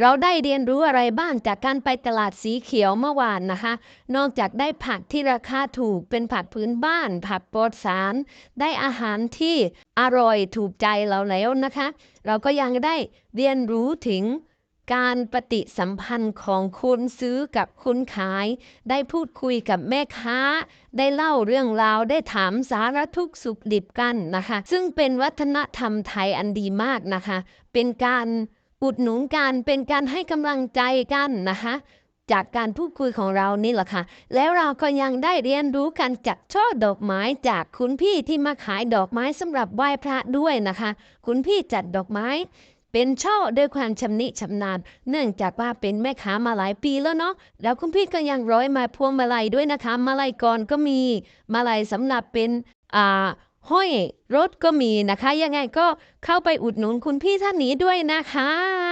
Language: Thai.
เราได้เรียนรู้อะไรบ้างจากการไปตลาดสีเขียวเมื่อวานนะคะ นอกจากได้ผักที่ราคาถูกเป็นผักพื้นบ้าน ผักปลอดสาร ได้อาหารที่อร่อยถูกใจเราแล้วนะคะ เราก็ยังได้เรียนรู้ถึงการปฏิสัมพันธ์ของคนซื้อกับคนขาย ได้พูดคุยกับแม่ค้า ได้เล่าเรื่องราว ได้ถามสารทุกสุขดิบกันนะคะ ซึ่งเป็นวัฒนธรรมไทยอันดีมากนะคะ เป็นการ อุดหนุนกันเป็นการให้กำลังใจกันนะคะจากการพูดคุยของเรานี่แหละค่ะ แล้วเราก็ยังได้เรียนรู้กันจากช่อดอกไม้จากคุณพี่ที่มาขายดอกไม้สำหรับไหว้พระด้วยนะคะ คุณพี่จัดดอกไม้ เป็นช่อด้วยความชำนิชำนาญ เนื่องจากว่าเป็นแม่ค้ามาหลายปีแล้วเนาะ แล้วคุณพี่ก็ยังร้อยมาพวงมาลัยด้วยนะคะ มาลัยก่อนก็มี มาลัยสำหรับเป็นอ่า ห้อยรถก็มีนะคะ ยังไงก็เข้าไปอุดหนุนคุณพี่ท่านนี้ด้วยนะคะ